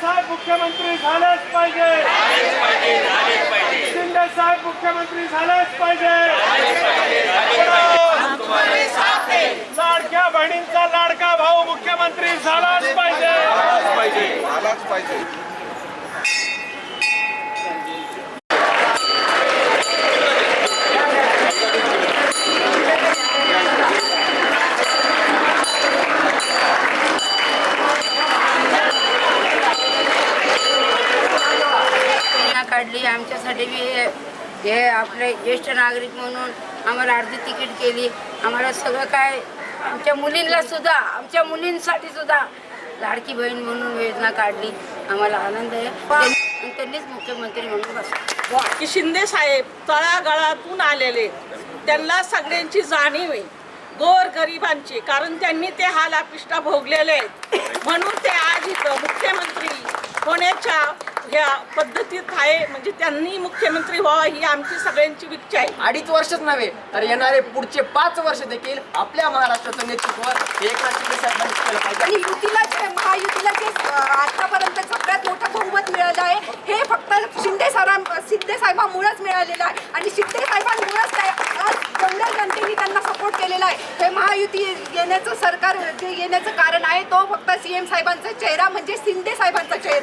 साहेब मुख्यमंत्री झालेच पाहिजे. शिंदे साहेब मुख्यमंत्री झालेच पाहिजे. लाडक्या बहिणींचा लाडका भाऊ मुख्यमंत्री झालाच पाहिजे. काढली आमच्यासाठी बी हे आपले ज्येष्ठ नागरिक म्हणून आम्हाला अर्धी तिकीट केली. आम्हाला सगळं काय आमच्या मुलींना सुद्धा आमच्या मुलींसाठी सुद्धा लाडकी बहीण म्हणून योजना काढली. आम्हाला आनंद आहे. त्यांनीच मुख्यमंत्री म्हणून बसले. की शिंदे साहेब तळागाळातून आलेले त्यांना सगळ्यांची जाणीव आहे. गोर गरिबांची कारण त्यांनी ते हाल अपिष्टा भोगलेले आहेत. म्हणून ते आज इथं ह्या पद्धतीत आहे. म्हणजे त्यांनी मुख्यमंत्री व्हावा ही आमची सगळ्यांची इच्छा आहे. अडीच वर्षच नव्हे तर येणारे पुढचे पाच वर्ष देखील आपल्या महाराष्ट्राचं नेतृत्व हे एकनाथ शिंदे साहेबांनी केलं पाहिजे. आणि युतीला जे महायुतीला जे आतापर्यंत सगळ्यात मोठं बहुमत मिळालं आहे हे फक्त शिंदे सरां शिंदे साहेबांमुळेच मिळालेलं आहे. आणि शिंदे साहेबांमुळेच काय आज जंगल जनतेने त्यांना सपोर्ट केलेला आहे. हे महायुती येण्याचं सरकार जे येण्याचं कारण आहे तो फक्त सीएम साहेबांचा चेहरा म्हणजे शिंदे साहेबांचा चेहरा.